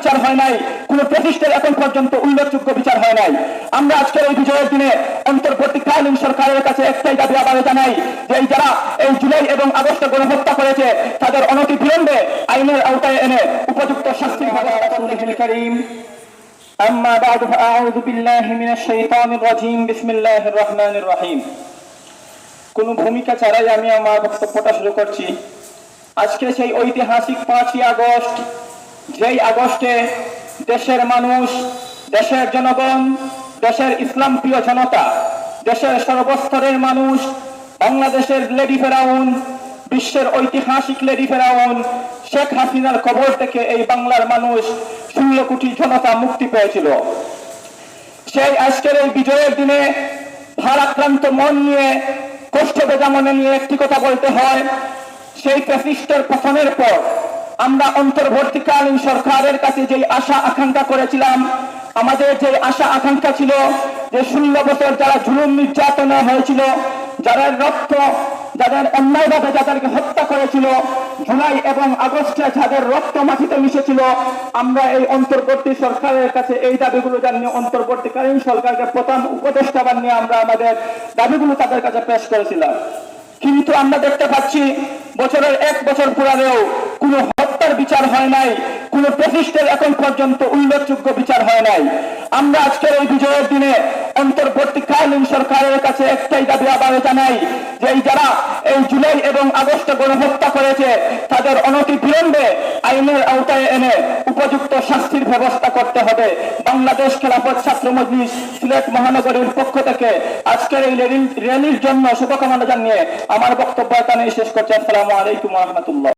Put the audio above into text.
বিচার হয় নাই কোন প্রতিষ্ঠার এখন পর্যন্ত উল্লেখযোগ্য বিচার হয় নাই আমরা আজকের এই বিজয়ের দিনে অন্তর্বর্তীকালীন সরকারের কাছে একটাই দাবি আবার জানাই যে এই যারা এই জুলাই এবং আগস্টে গণহত্যা করেছে তাদের অনতি বিলম্বে আইনের আওতায় এনে উপযুক্ত শাস্তি করিম أما بعد فأعوذ بالله من الشيطان الرجيم بسم الله الرحمن الرحيم কোন ভূমিকা ছাড়াই আমি আমার বক্তব্যটা শুরু করছি আজকে সেই ঐতিহাসিক পাঁচই আগস্ট যেই আগস্টে দেশের মানুষ, দেশের জনগণ, দেশের ইসলাম প্রিয় জনতা, দেশের সর্বস্তরের মানুষ, বাংলাদেশের লেডি ফেরাউন, বিশ্বের ঐতিহাসিক লেডি ফেরাউন, শেখ হাসিনার কবর থেকে এই বাংলার মানুষ ষোলো কোটি জনতা মুক্তি পেয়েছিল। সেই আজকের এই বিজয়ের দিনে ভারাক্রান্ত মন নিয়ে, কষ্ট বেজা মনে নিয়ে একটি কথা বলতে হয়, সেই প্যাসিস্টের পতনের পর আমরা অন্তর্বর্তীকালীন সরকারের কাছে যে আশা আকাঙ্ক্ষা করেছিলাম, আমাদের যে আশা আকাঙ্ক্ষা ছিল যে ষোলো বছর যারা জুলুম নির্যাতনে হয়েছিল, যারা রক্ত, যাদের অন্যায়ভাবে যাদেরকে হত্যা করেছিল, জুলাই এবং আগস্টে যাদের রক্ত মাটিতে মিশেছিল, আমরা এই অন্তর্বর্তী সরকারের কাছে এই দাবিগুলো জানিয়ে অন্তর্বর্তীকালীন সরকারকে প্রধান উপদেষ্টা বানিয়ে আমরা আমাদের দাবিগুলো তাদের কাছে পেশ করেছিলাম। কিন্তু আমরা দেখতে পাচ্ছি, বছরের এক বছর পুরানেও কোনো বিচার হয় নাই, কোনো প্রতিষ্ঠার এখন পর্যন্ত উল্লেখযোগ্য বিচার হয় নাই। আমরা আজকের এই বিজয়ের দিনে অন্তর্বর্তীকালীন সরকারের কাছে একটাই দাবি আবার জানাই যে এই যারা এই জুলাই এবং আগস্টে গণহত্যা করেছে, তাদের অনতি বিলম্বে আইনের আওতায় এনে উপযুক্ত শাস্তির ব্যবস্থা করতে হবে। বাংলাদেশ খেলাফত ছাত্র মজলিস সিলেট মহানগরীর পক্ষ থেকে আজকের এই র্যালির জন্য শুভকামনা জানিয়ে আমার বক্তব্য এখানে শেষ করছি। আসসালামু আলাইকুম রহমতুল্লাহ।